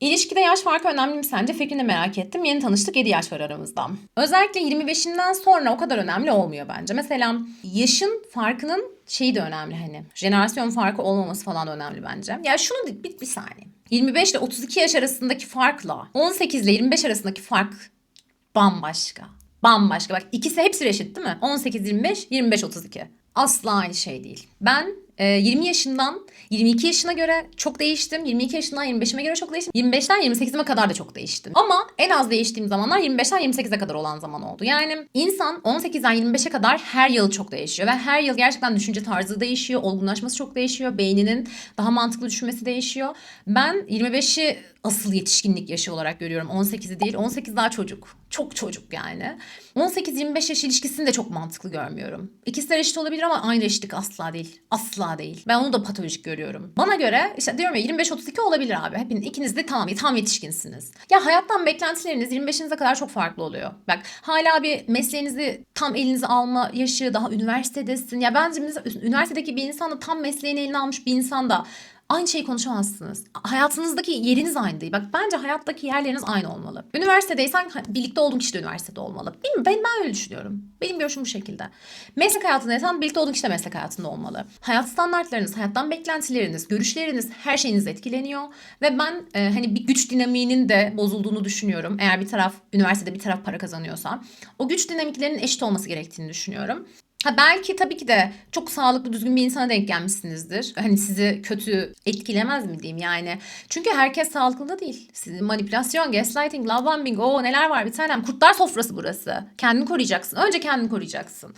İlişkide yaş farkı önemli mi sence? Fikrini merak ettim. Yeni tanıştık 7 yaş var aramızda. Özellikle 25'inden sonra o kadar önemli olmuyor bence. Mesela yaşın farkının şeyi de önemli hani. Jenerasyon farkı olmaması falan önemli bence. Ya şunu bir, bir, saniye. 25 ile 32 yaş arasındaki farkla 18 ile 25 arasındaki fark bambaşka. Bambaşka. Bak ikisi hepsi reşit değil mi? 18-25, 25-32. Asla aynı şey değil. Ben 20 yaşından 22 yaşına göre çok değiştim. 22 yaşından 25'ime göre çok değiştim. 25'ten 28'ime kadar da çok değiştim. Ama en az değiştiğim zamanlar 25'ten 28'e kadar olan zaman oldu. Yani insan 18'den 25'e kadar her yıl çok değişiyor. Ve her yıl gerçekten düşünce tarzı değişiyor. Olgunlaşması çok değişiyor. Beyninin daha mantıklı düşünmesi değişiyor. Ben 25'i asıl yetişkinlik yaşı olarak görüyorum. 18'i değil. 18 daha çocuk. Çok çocuk yani. 18-25 yaş ilişkisini de çok mantıklı görmüyorum. İkisi de eşit olabilir ama aynı eşitlik asla değil. Asla değil. Ben onu da patolojik görüyorum. Bana göre işte diyorum ya 25-32 olabilir abi. Hepiniz ikiniz de tam, tam yetişkinsiniz. Ya hayattan beklentileriniz 25'inize kadar çok farklı oluyor. Bak hala bir mesleğinizi tam elinize alma yaşı daha üniversitedesin. Ya bence üniversitedeki bir insanla tam mesleğini eline almış bir insan da aynı şeyi konuşamazsınız. Hayatınızdaki yeriniz aynı değil. Bak bence hayattaki yerleriniz aynı olmalı. Üniversitedeysen birlikte olduğun kişi de üniversitede olmalı. Mi? Ben, ben öyle düşünüyorum. Benim görüşüm bu şekilde. Meslek hayatındaysan birlikte olduğun kişi de meslek hayatında olmalı. Hayat standartlarınız, hayattan beklentileriniz, görüşleriniz, her şeyiniz etkileniyor. Ve ben e, hani bir güç dinamiğinin de bozulduğunu düşünüyorum. Eğer bir taraf üniversitede bir taraf para kazanıyorsa. O güç dinamiklerinin eşit olması gerektiğini düşünüyorum. Ha belki tabii ki de çok sağlıklı düzgün bir insana denk gelmişsinizdir. Hani sizi kötü etkilemez mi diyeyim yani. Çünkü herkes sağlıklı değil. Sizin manipülasyon, gaslighting, love bombing o neler var bir tanem. Kurtlar sofrası burası. Kendini koruyacaksın. Önce kendini koruyacaksın.